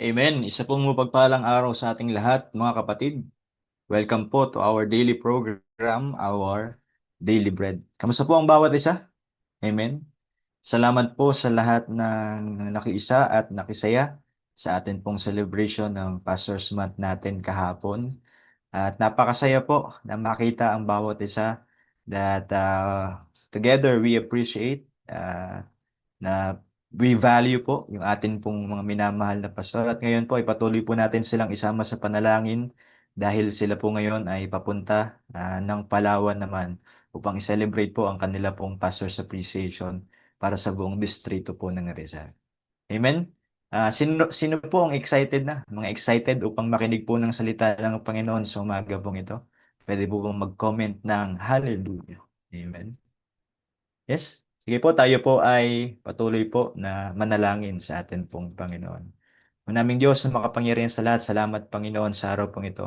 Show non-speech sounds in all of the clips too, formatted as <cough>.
Amen. Isa pong mapagpalang araw sa ating lahat, mga kapatid. Welcome po to our daily program, our daily bread. Kamusta po ang bawat isa? Amen. Salamat po sa lahat ng nakiisa at nakisaya sa atin pong celebration ng Pastor's Month natin kahapon. At napakasaya po na makita ang bawat isa that uh, together we appreciate uh, na we value po yung atin pong mga minamahal na pastor. At ngayon po ay patuloy po natin silang isama sa panalangin dahil sila po ngayon ay papunta uh, ng Palawan naman upang i-celebrate po ang kanila pong pastor's appreciation para sa buong distrito po ng Rizal. Amen? Uh, sino, sino po ang excited na? Mga excited upang makinig po ng salita ng Panginoon sa umaga pong ito? Pwede po bang mag-comment ng Hallelujah. Amen. Yes? Sige po, tayo po ay patuloy po na manalangin sa atin pong Panginoon. Manaming Diyos na makapangyarihan sa lahat, salamat Panginoon sa araw pong ito.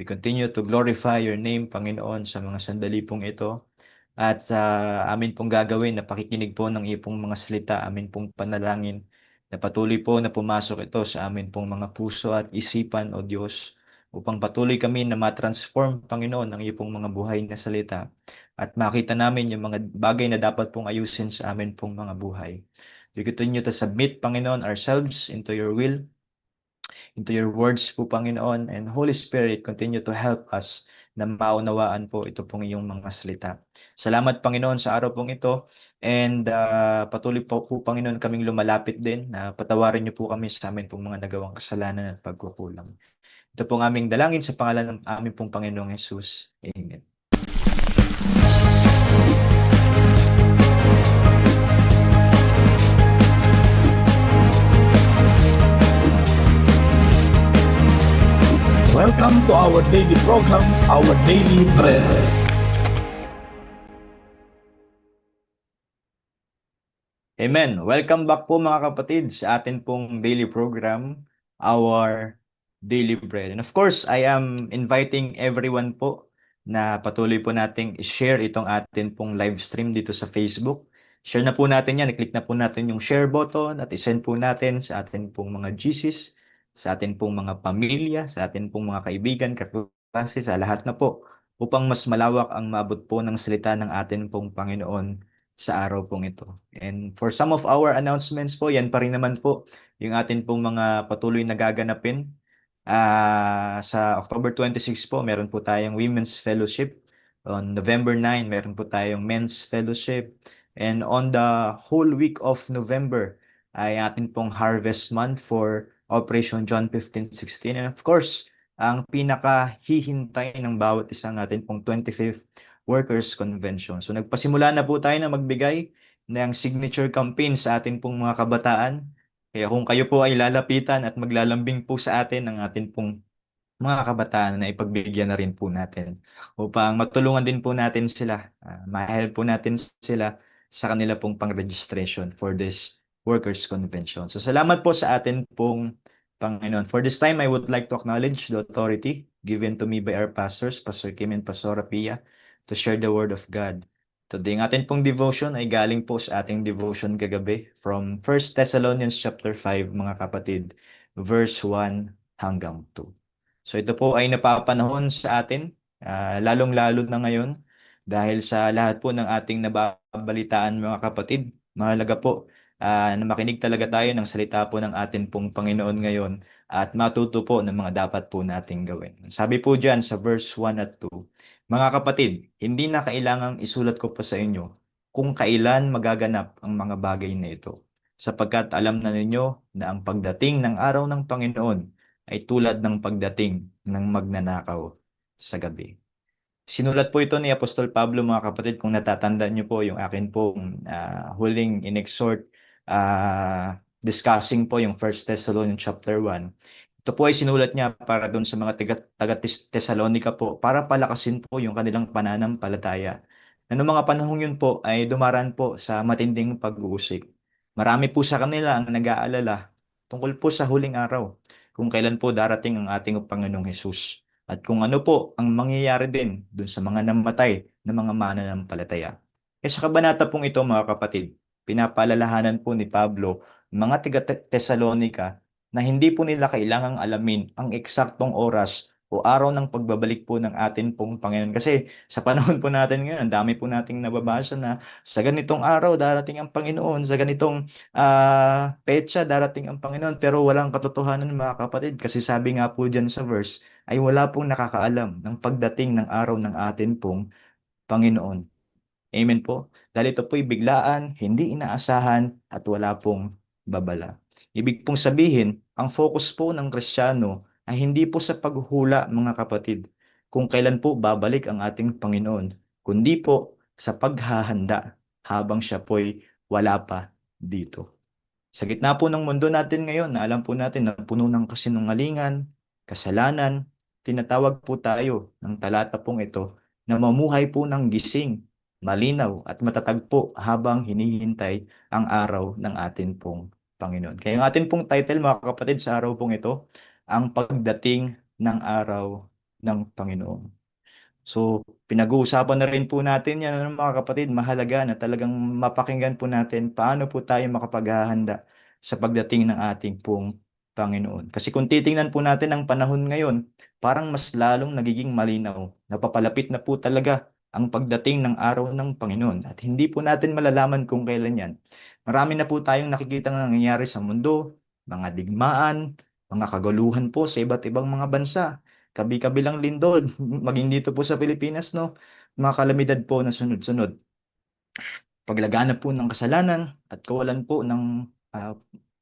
We continue to glorify your name, Panginoon, sa mga sandali pong ito. At sa uh, amin pong gagawin na pakikinig po ng iyong mga salita, amin pong panalangin na patuloy po na pumasok ito sa amin pong mga puso at isipan, O Diyos, upang patuloy kami na matransform, Panginoon, ng iyong mga buhay na salita at makita namin yung mga bagay na dapat pong ayusin sa amin pong mga buhay. We continue to submit, Panginoon, ourselves into your will, into your words po, Panginoon, and Holy Spirit, continue to help us na maunawaan po ito pong iyong mga salita. Salamat, Panginoon, sa araw pong ito, and uh, patuloy po, po, Panginoon, kaming lumalapit din na patawarin niyo po kami sa amin pong mga nagawang kasalanan at pagkukulang. Ito pong aming dalangin sa pangalan ng aming pong Panginoong Jesus. Amen. Welcome to our daily program, our daily bread. Amen. Welcome back po mga kapatid sa atin pong daily program, our daily bread. And of course, I am inviting everyone po na patuloy po nating i-share itong atin pong live stream dito sa Facebook. Share na po natin yan. I-click na po natin yung share button at i-send po natin sa atin pong mga GCs sa atin pong mga pamilya, sa atin pong mga kaibigan, kaklase, sa lahat na po, upang mas malawak ang maabot po ng salita ng atin pong Panginoon sa araw pong ito. And for some of our announcements po, yan pa rin naman po yung atin pong mga patuloy na gaganapin. Uh, sa October 26 po, meron po tayong Women's Fellowship. On November 9, meron po tayong Men's Fellowship. And on the whole week of November, ay atin pong Harvest Month for Operation John 15:16 and of course, ang pinakahihintay ng bawat isang atin pong 25th Workers Convention. So nagpasimula na po tayo na magbigay ng signature campaign sa atin pong mga kabataan. Kaya kung kayo po ay lalapitan at maglalambing po sa atin ng atin pong mga kabataan na ipagbigyan na rin po natin upang matulungan din po natin sila, uh, ma-help po natin sila sa kanila pong pang-registration for this Workers' Convention. So salamat po sa atin pong Panginoon. For this time, I would like to acknowledge the authority given to me by our pastors, Pastor Kim and Pastor Pia, to share the Word of God. Today, ang atin pong devotion ay galing po sa ating devotion kagabi from 1 Thessalonians chapter 5, mga kapatid, verse 1 hanggang 2. So ito po ay napapanahon sa atin, uh, lalong-lalo na ngayon, dahil sa lahat po ng ating nababalitaan mga kapatid, mahalaga po uh, na makinig talaga tayo ng salita po ng atin pong Panginoon ngayon at matuto po ng mga dapat po nating gawin. Sabi po dyan sa verse 1 at 2, Mga kapatid, hindi na kailangang isulat ko pa sa inyo kung kailan magaganap ang mga bagay na ito, sapagkat alam na ninyo na ang pagdating ng araw ng Panginoon ay tulad ng pagdating ng magnanakaw sa gabi. Sinulat po ito ni Apostol Pablo mga kapatid kung natatandaan niyo po yung akin pong uh, huling inexhort uh, discussing po yung 1 Thessalonians chapter 1. Ito po ay sinulat niya para doon sa mga taga, taga Thessalonica po para palakasin po yung kanilang pananampalataya. Na noong mga panahong yun po ay dumaran po sa matinding pag-uusik. Marami po sa kanila ang nag-aalala tungkol po sa huling araw kung kailan po darating ang ating Panginoong Hesus at kung ano po ang mangyayari din dun sa mga namatay na mga mananampalataya. Kaya sa kabanata pong ito mga kapatid, pinapalalahanan po ni Pablo mga tiga Thessalonica na hindi po nila kailangang alamin ang eksaktong oras o araw ng pagbabalik po ng atin pong Panginoon. Kasi sa panahon po natin ngayon, ang dami po nating nababasa na sa ganitong araw darating ang Panginoon, sa ganitong ah, petsa darating ang Panginoon, pero walang katotohanan mga kapatid. Kasi sabi nga po dyan sa verse, ay wala pong nakakaalam ng pagdating ng araw ng atin pong Panginoon. Amen po. Dahil ito po'y biglaan, hindi inaasahan, at wala pong babala. Ibig pong sabihin, ang focus po ng Kristiyano ay hindi po sa paghuhula mga kapatid, kung kailan po babalik ang ating Panginoon, kundi po sa paghahanda habang siya po'y wala pa dito. Sa gitna po ng mundo natin ngayon, na alam po natin na puno ng kasinungalingan, kasalanan, tinatawag po tayo ng talata pong ito na mamuhay po ng gising, malinaw at matatag po habang hinihintay ang araw ng atin pong Panginoon. Kaya ang atin pong title mga kapatid sa araw pong ito, ang pagdating ng araw ng Panginoon. So, pinag-uusapan na rin po natin yan ano, mga kapatid, mahalaga na talagang mapakinggan po natin paano po tayo makapaghahanda sa pagdating ng ating pong Panginoon. Kasi kung titingnan po natin ang panahon ngayon, parang mas lalong nagiging malinaw. Napapalapit na po talaga ang pagdating ng araw ng Panginoon. At hindi po natin malalaman kung kailan yan. Marami na po tayong nakikita nangyayari sa mundo, mga digmaan, mga kaguluhan po sa iba't ibang mga bansa. Kabi-kabilang lindol, <laughs> maging dito po sa Pilipinas, no? Mga kalamidad po na sunod-sunod. Paglaganap po ng kasalanan at kawalan po ng ah,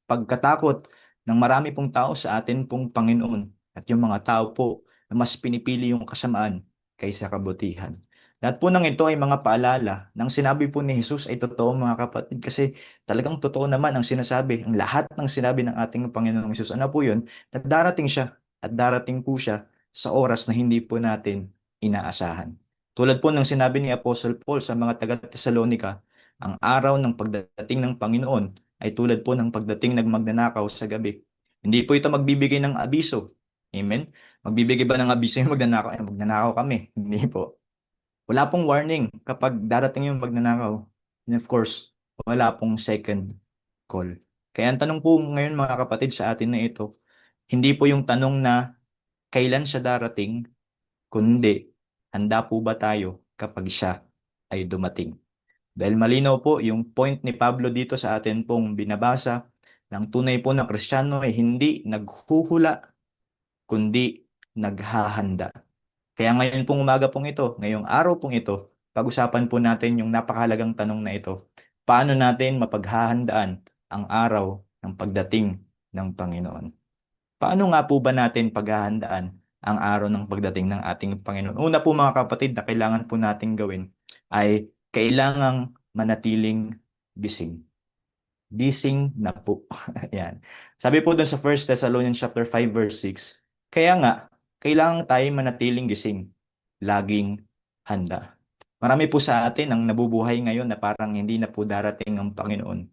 pagkatakot ng marami pong tao sa atin pong Panginoon at yung mga tao po na mas pinipili yung kasamaan kaysa kabutihan. Lahat po ng ito ay mga paalala ng sinabi po ni Jesus ay totoo mga kapatid kasi talagang totoo naman ang sinasabi, ang lahat ng sinabi ng ating Panginoong Jesus. Ano po yun? Na darating siya at darating po siya sa oras na hindi po natin inaasahan. Tulad po ng sinabi ni Apostle Paul sa mga taga-Tesalonika, ang araw ng pagdating ng Panginoon ay tulad po ng pagdating ng magnanakaw sa gabi. Hindi po ito magbibigay ng abiso. Amen? Magbibigay ba ng abiso yung magnanakaw? Ay, magnanakaw kami. <laughs> Hindi po. Wala pong warning kapag darating yung magnanakaw. And of course, wala pong second call. Kaya ang tanong po ngayon mga kapatid sa atin na ito, hindi po yung tanong na kailan siya darating, kundi handa po ba tayo kapag siya ay dumating. Dahil malinaw po yung point ni Pablo dito sa atin pong binabasa, ng tunay po na Kristiyano ay hindi naghuhula, kundi naghahanda. Kaya ngayon pong umaga pong ito, ngayong araw pong ito, pag-usapan po natin yung napakahalagang tanong na ito. Paano natin mapaghahandaan ang araw ng pagdating ng Panginoon? Paano nga po ba natin paghahandaan ang araw ng pagdating ng ating Panginoon? Una po mga kapatid na kailangan po natin gawin ay kailangang manatiling gising. Gising na po. <laughs> Ayan. Sabi po dun sa 1 Thessalonians chapter 5 verse 6, kaya nga, kailangan tayo manatiling gising, laging handa. Marami po sa atin ang nabubuhay ngayon na parang hindi na po darating ang Panginoon.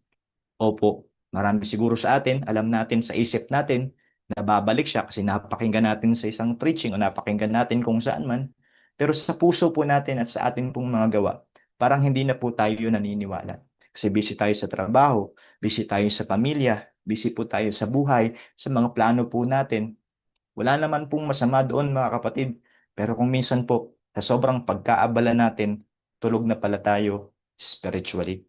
Opo, marami siguro sa atin, alam natin sa isip natin na babalik siya kasi napakinggan natin sa isang preaching o napakinggan natin kung saan man. Pero sa puso po natin at sa atin pong mga gawa, parang hindi na po tayo naniniwala. Kasi busy tayo sa trabaho, busy tayo sa pamilya, busy po tayo sa buhay, sa mga plano po natin. Wala naman pong masama doon mga kapatid. Pero kung minsan po, sa sobrang pagkaabala natin, tulog na pala tayo spiritually.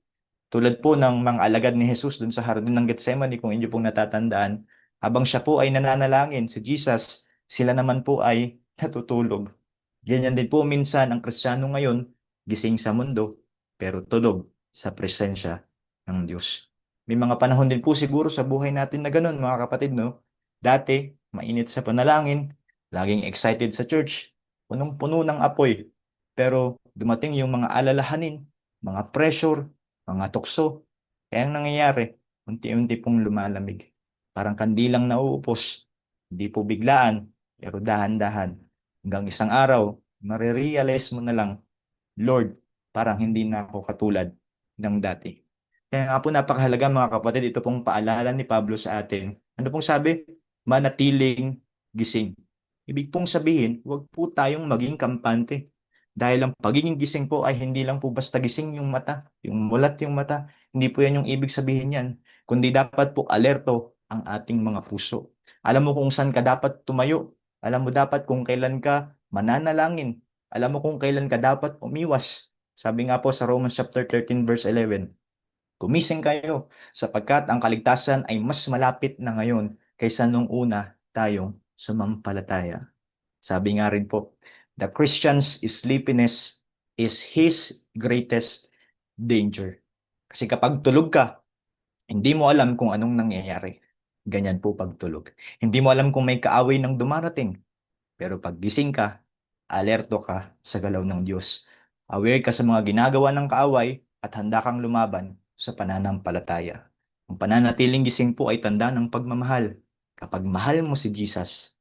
Tulad po ng mga alagad ni Jesus dun sa hardin ng Gethsemane, kung inyo pong natatandaan, habang siya po ay nananalangin si Jesus, sila naman po ay natutulog. Ganyan din po minsan ang Kristiyano ngayon, gising sa mundo, pero tulog sa presensya ng Diyos. May mga panahon din po siguro sa buhay natin na ganun, mga kapatid, no? Dati, mainit sa panalangin, laging excited sa church, punong-puno ng apoy. Pero dumating yung mga alalahanin, mga pressure, mga tukso. Kaya ang nangyayari, unti-unti pong lumalamig. Parang kandilang nauupos. Hindi po biglaan, pero dahan-dahan. Hanggang isang araw, marirealize mo na lang, Lord, parang hindi na ako katulad ng dati. Kaya nga po napakahalaga mga kapatid, ito pong paalala ni Pablo sa atin. Ano pong sabi? Manatiling gising. Ibig pong sabihin, huwag po tayong maging kampante. Dahil ang pagiging gising po ay hindi lang po basta gising yung mata, yung mulat yung mata. Hindi po yan yung ibig sabihin yan. Kundi dapat po alerto ang ating mga puso. Alam mo kung saan ka dapat tumayo. Alam mo dapat kung kailan ka mananalangin. Alam mo kung kailan ka dapat umiwas. Sabi nga po sa Romans chapter 13 verse 11, Gumising kayo sapagkat ang kaligtasan ay mas malapit na ngayon kaysa nung una tayong sumampalataya. Sabi nga rin po, the Christian's sleepiness is his greatest danger. Kasi kapag tulog ka, hindi mo alam kung anong nangyayari. Ganyan po pagtulog. Hindi mo alam kung may kaaway ng dumarating. Pero pag gising ka, alerto ka sa galaw ng Diyos. Aware ka sa mga ginagawa ng kaaway at handa kang lumaban sa pananampalataya. Ang pananatiling gising po ay tanda ng pagmamahal. Kapag mahal mo si Jesus,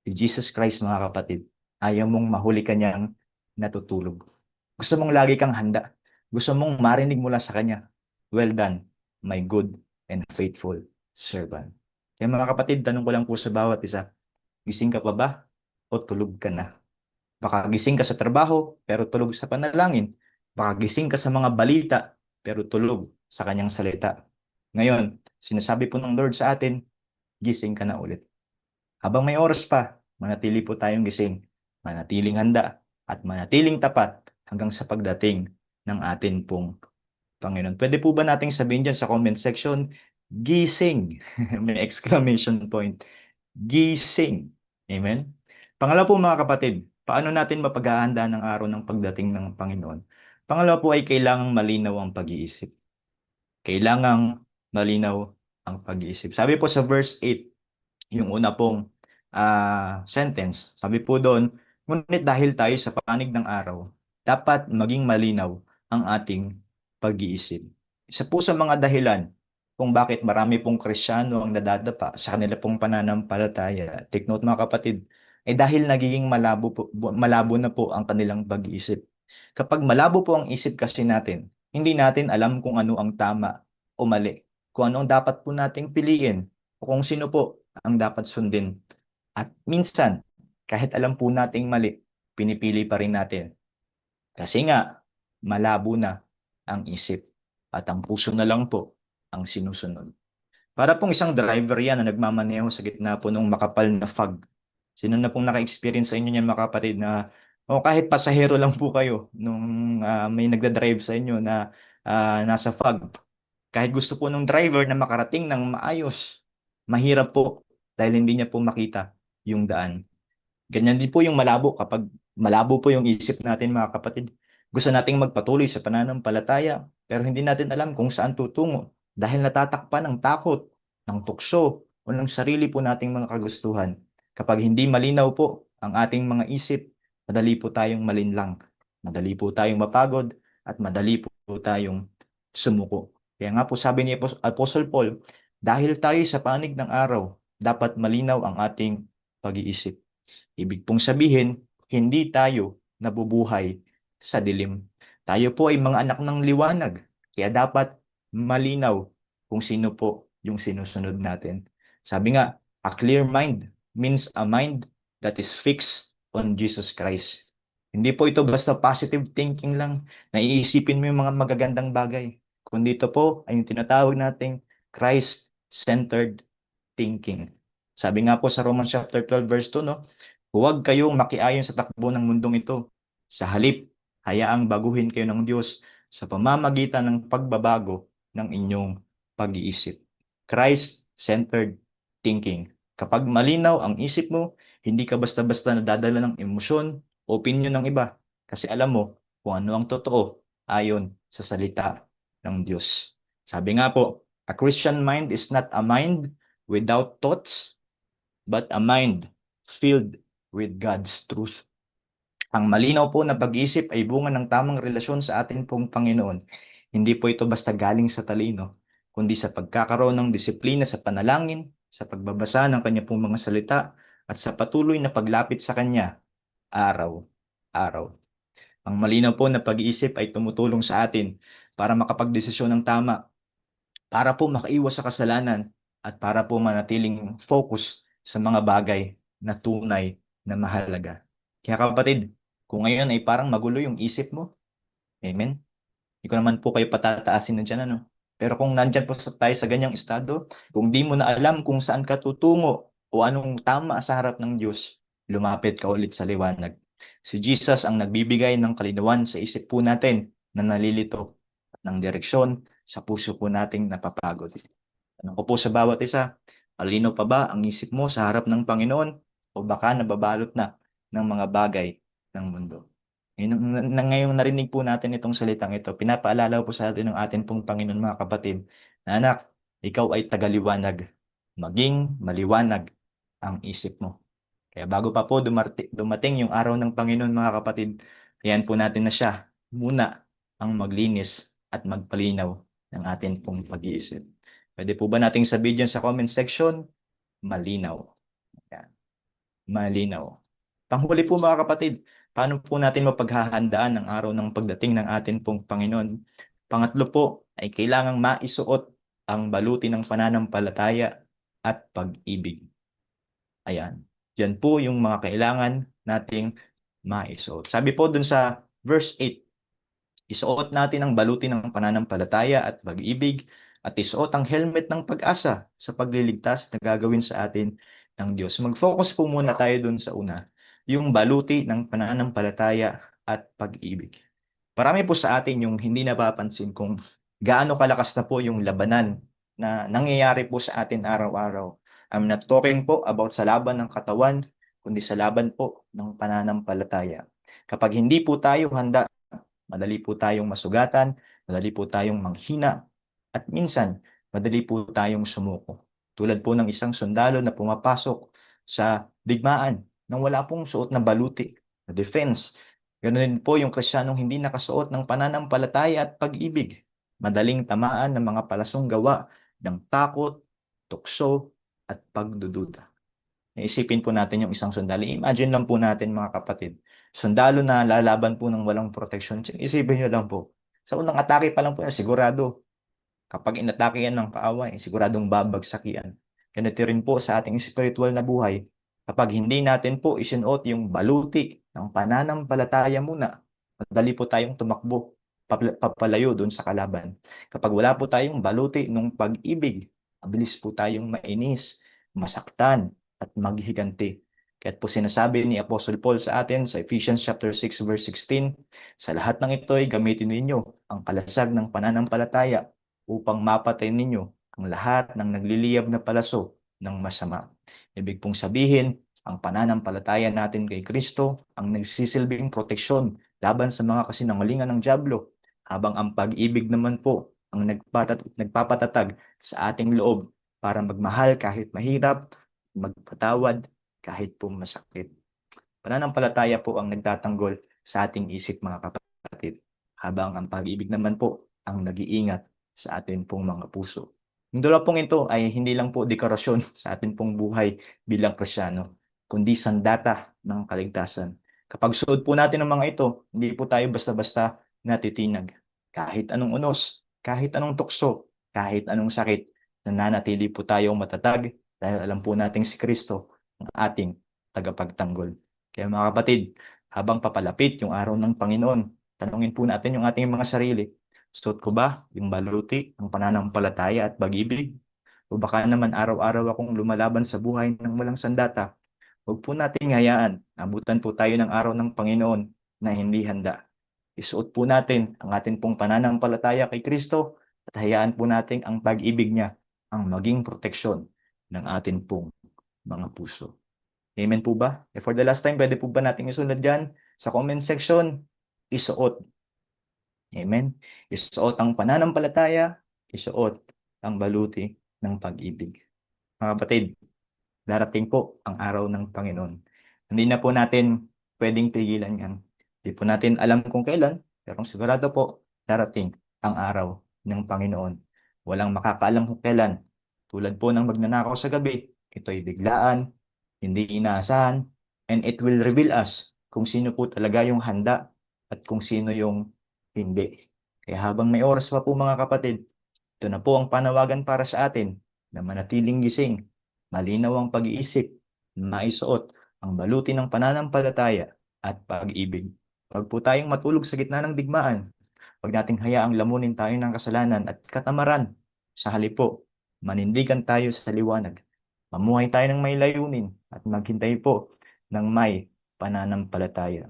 si Jesus Christ mga kapatid, ayaw mong mahuli ka niyang natutulog. Gusto mong lagi kang handa. Gusto mong marinig mula sa Kanya. Well done, my good and faithful servant. Kaya mga kapatid, tanong ko lang po sa bawat isa, gising ka pa ba o tulog ka na? Baka gising ka sa trabaho pero tulog sa panalangin. Baka gising ka sa mga balita pero tulog sa kanyang salita. Ngayon, sinasabi po ng Lord sa atin, gising ka na ulit. Habang may oras pa, manatili po tayong gising, manatiling handa, at manatiling tapat hanggang sa pagdating ng atin pong Panginoon. Pwede po ba nating sabihin dyan sa comment section, gising. <laughs> May exclamation point. Gising. Amen? Pangalawa po mga kapatid, paano natin mapaghahanda ng araw ng pagdating ng Panginoon? Pangalawa po ay kailangang malinaw ang pag-iisip. Kailangang malinaw ang pag-iisip. Sabi po sa verse 8, yung una pong ah, sentence, sabi po doon, ngunit dahil tayo sa panig ng araw, dapat maging malinaw ang ating pag-iisip. Isa po sa mga dahilan kung bakit marami pong Krisyano ang nadadapa sa kanila pong pananampalataya. Take note mga kapatid, ay dahil nagiging malabo, po, malabo na po ang kanilang pag-iisip. Kapag malabo po ang isip kasi natin, hindi natin alam kung ano ang tama o mali, kung ano ang dapat po nating piliin, o kung sino po ang dapat sundin. At minsan, kahit alam po nating mali, pinipili pa rin natin. Kasi nga, malabo na ang isip at ang puso na lang po ang sinusunod. Para pong isang driver yan na nagmamaneho sa gitna po ng makapal na fog. Sino na pong naka-experience sa inyo niyan mga kapatid na o kahit pasahero lang po kayo nung ah, may nagda-drive sa inyo na ah, nasa fog. Kahit gusto po ng driver na makarating ng maayos, mahirap po dahil hindi niya po makita yung daan. Ganyan din po yung malabo kapag malabo po yung isip natin mga kapatid. Gusto nating magpatuloy sa pananampalataya pero hindi natin alam kung saan tutungo dahil natatakpan ng takot, ng tukso o ng sarili po nating mga kagustuhan. Kapag hindi malinaw po ang ating mga isip, madali po tayong malinlang, madali po tayong mapagod at madali po tayong sumuko. Kaya nga po sabi ni Apos- Apostle Paul, dahil tayo sa panig ng araw, dapat malinaw ang ating pag-iisip. Ibig pong sabihin, hindi tayo nabubuhay sa dilim. Tayo po ay mga anak ng liwanag, kaya dapat malinaw kung sino po yung sinusunod natin. Sabi nga, a clear mind means a mind that is fixed on Jesus Christ. Hindi po ito basta positive thinking lang, na iisipin mo yung mga magagandang bagay. Kundi ito po ay yung tinatawag nating Christ-centered thinking. Sabi nga po sa Romans chapter 12 verse 2, no? Huwag kayong makiayon sa takbo ng mundong ito. Sa halip, hayaang baguhin kayo ng Diyos sa pamamagitan ng pagbabago ng inyong pag-iisip. Christ-centered thinking. Kapag malinaw ang isip mo, hindi ka basta-basta nadadala ng emosyon opinion ng iba. Kasi alam mo kung ano ang totoo ayon sa salita ng Diyos. Sabi nga po, a Christian mind is not a mind without thoughts, but a mind filled with God's truth. Ang malinaw po na pag-iisip ay bunga ng tamang relasyon sa atin pong Panginoon. Hindi po ito basta galing sa talino, kundi sa pagkakaroon ng disiplina sa panalangin, sa pagbabasa ng kanya pong mga salita, at sa patuloy na paglapit sa kanya araw-araw. Ang malinaw po na pag-iisip ay tumutulong sa atin para makapagdesisyon ng tama, para po makaiwas sa kasalanan, at para po manatiling focus sa mga bagay na tunay na mahalaga. Kaya kapatid, kung ngayon ay parang magulo yung isip mo, amen? Hindi ko naman po kayo patataasin na dyan, ano? Pero kung nandyan po tayo sa ganyang estado, kung di mo na alam kung saan ka tutungo o anong tama sa harap ng Diyos, lumapit ka ulit sa liwanag. Si Jesus ang nagbibigay ng kalinawan sa isip po natin na nalilito ng direksyon sa puso po nating napapagod. Tanong ko po sa bawat isa, malino pa ba ang isip mo sa harap ng Panginoon o baka nababalot na ng mga bagay ng mundo? Ngayon, ngayong narinig po natin itong salitang ito, pinapaalala po sa atin ng atin pong Panginoon mga kapatid, na anak, ikaw ay tagaliwanag, maging maliwanag ang isip mo. Kaya bago pa po dumarte, dumating yung araw ng Panginoon mga kapatid, ayan po natin na siya muna ang maglinis at magpalinaw ng atin pong pag-iisip. Pwede po ba nating sabihin dyan sa comment section? Malinaw. Ayan. Malinaw. Panghuli po mga kapatid, paano po natin mapaghahandaan ang araw ng pagdating ng atin pong Panginoon? Pangatlo po ay kailangang maisuot ang baluti ng pananampalataya at pag-ibig. Ayan. Yan po yung mga kailangan nating maisuot. Sabi po dun sa verse 8, isuot natin ang baluti ng pananampalataya at pag-ibig at isuot ang helmet ng pag-asa sa pagliligtas na gagawin sa atin ng Diyos. Mag-focus po muna tayo dun sa una, yung baluti ng pananampalataya at pag-ibig. Marami po sa atin yung hindi napapansin kung gaano kalakas na po yung labanan na nangyayari po sa atin araw-araw. I'm not talking po about sa laban ng katawan, kundi sa laban po ng pananampalataya. Kapag hindi po tayo handa, madali po tayong masugatan, madali po tayong manghina, at minsan, madali po tayong sumuko. Tulad po ng isang sundalo na pumapasok sa digmaan nang wala pong suot na baluti, na defense. Ganun din po yung kristyanong hindi nakasuot ng pananampalataya at pag-ibig. Madaling tamaan ng mga palasong gawa ng takot, tukso, at pagdududa. Naisipin po natin yung isang sundalo. Imagine lang po natin mga kapatid, sundalo na lalaban po ng walang protection. Isipin nyo lang po, sa unang atake pa lang po sigurado, kapag inatake yan ng kaaway, siguradong babagsak yan. Ganito rin po sa ating spiritual na buhay, kapag hindi natin po isinuot yung baluti ng pananampalataya muna, madali po tayong tumakbo, papal- papalayo doon sa kalaban. Kapag wala po tayong baluti ng pag-ibig, mabilis po tayong mainis, masaktan, at maghiganti. Kaya po sinasabi ni Apostle Paul sa atin sa Ephesians chapter 6 verse 16, sa lahat ng ito ay gamitin ninyo ang kalasag ng pananampalataya upang mapatay ninyo ang lahat ng nagliliyab na palaso ng masama. Ibig pong sabihin, ang pananampalataya natin kay Kristo ang nagsisilbing proteksyon laban sa mga kasinungalingan ng Diablo, habang ang pag-ibig naman po ang nagpatat nagpapatatag sa ating loob para magmahal kahit mahirap, magpatawad kahit po masakit. Pananampalataya po ang nagtatanggol sa ating isip mga kapatid, habang ang pag-ibig naman po ang nag-iingat sa atin pong mga puso. Yung dalawa pong ito ay hindi lang po dekorasyon <laughs> sa atin pong buhay bilang Krisyano, kundi sandata ng kaligtasan. Kapag suot po natin ang mga ito, hindi po tayo basta-basta natitinag. Kahit anong unos, kahit anong tukso, kahit anong sakit, nananatili po tayong matatag dahil alam po nating si Kristo ang ating tagapagtanggol. Kaya mga kapatid, habang papalapit yung araw ng Panginoon, tanungin po natin yung ating mga sarili, suot ko ba yung baluti ng pananampalataya at pag-ibig? O baka naman araw-araw akong lumalaban sa buhay ng walang sandata? Huwag po nating hayaan, abutan po tayo ng araw ng Panginoon na hindi handa. Isuot po natin ang ating pong pananampalataya kay Kristo at hayaan po natin ang pag-ibig niya ang maging proteksyon ng atin pong mga puso. Amen po ba? E for the last time, pwede po ba natin isunod dyan sa comment section? Isuot. Amen? Isuot ang pananampalataya, isuot ang baluti ng pag-ibig. Mga kapatid, darating po ang araw ng Panginoon. Hindi na po natin pwedeng pigilan yan. Hindi po natin alam kung kailan, pero sigurado po, darating ang araw ng Panginoon. Walang makakaalam kung kailan. Tulad po ng magnanakaw sa gabi, ito ay biglaan, hindi inaasahan, and it will reveal us kung sino po talaga yung handa at kung sino yung hindi. Kaya habang may oras pa po mga kapatid, ito na po ang panawagan para sa atin na manatiling gising, malinaw ang pag-iisip, maisuot ang baluti ng pananampalataya at pag-ibig. Huwag po tayong matulog sa gitna ng digmaan. Huwag nating hayaang lamunin tayo ng kasalanan at katamaran. Sa halip po, manindigan tayo sa liwanag. Mamuhay tayo ng may layunin at maghintay po ng may pananampalataya.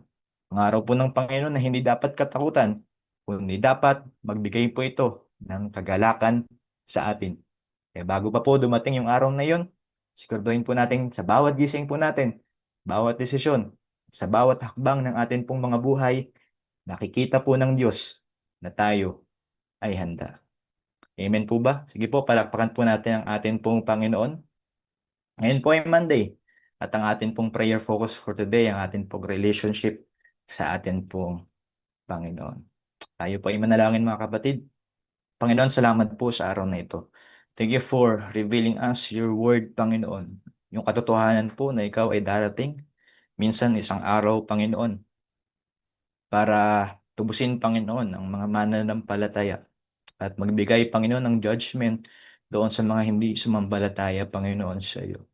Ang araw po ng Panginoon na hindi dapat katakutan, kundi dapat magbigay po ito ng kagalakan sa atin. Kaya bago pa po dumating yung araw na yon, siguraduhin po natin sa bawat gising po natin, bawat desisyon, sa bawat hakbang ng atin pong mga buhay, nakikita po ng Diyos na tayo ay handa. Amen po ba? Sige po, palakpakan po natin ang atin pong Panginoon. Ngayon po ay Monday. At ang atin pong prayer focus for today, ang atin pong relationship sa atin pong Panginoon. Tayo po ay manalangin mga kapatid. Panginoon, salamat po sa araw na ito. Thank you for revealing us your word, Panginoon. Yung katotohanan po na ikaw ay darating. Minsan isang araw, Panginoon, para tubusin, Panginoon, ang mga mananampalataya at magbigay, Panginoon, ng judgment doon sa mga hindi sumambalataya, Panginoon, sa iyo.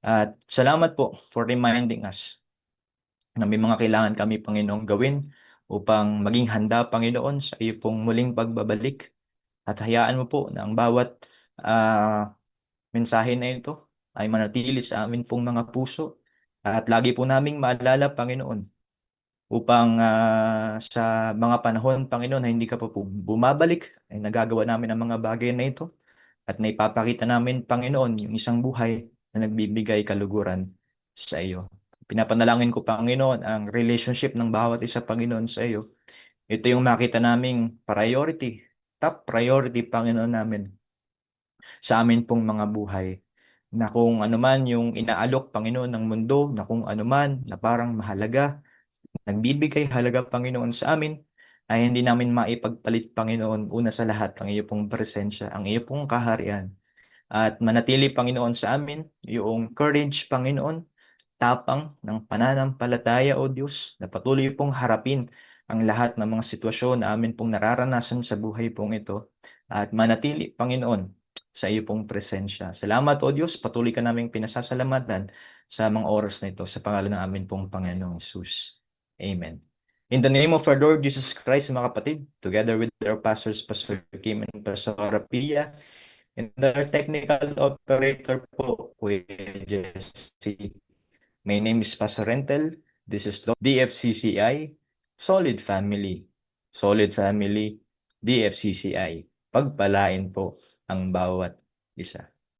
At salamat po for reminding us na may mga kailangan kami, Panginoong, gawin upang maging handa, Panginoon, sa iyo pong muling pagbabalik. At hayaan mo po na ang bawat ah, mensahe na ito ay manatili sa amin pong mga puso at lagi po naming maalala, Panginoon, upang ah, sa mga panahon, Panginoon, na hindi ka pa po bumabalik, ay nagagawa namin ang mga bagay na ito at naipapakita namin, Panginoon, yung isang buhay na nagbibigay kaluguran sa iyo. Pinapanalangin ko, Panginoon, ang relationship ng bawat isa, Panginoon, sa iyo. Ito yung makita naming priority, top priority, Panginoon namin, sa amin pong mga buhay. Na kung anuman yung inaalok, Panginoon, ng mundo, na kung anuman na parang mahalaga, nagbibigay halaga, Panginoon, sa amin, ay hindi namin maipagpalit, Panginoon, una sa lahat, ang iyo pong presensya, ang iyo pong kaharian. At manatili, Panginoon, sa amin, yung courage, Panginoon, tapang ng pananampalataya, O Diyos, na patuloy pong harapin ang lahat ng mga sitwasyon na amin pong nararanasan sa buhay pong ito. At manatili, Panginoon, sa iyo pong presensya. Salamat, O Diyos, patuloy ka naming pinasasalamatan sa mga oras na ito sa pangalan ng amin pong Panginoong Jesus. Amen. In the name of our Lord Jesus Christ, mga kapatid, together with our pastors, Pastor Kim and Pastor Pia, and our technical operator po, Kuya Jesse. My name is Pastor Rentel. This is DFCCI, Solid Family. Solid Family, DFCCI. Pagpalain po ang bawat isa.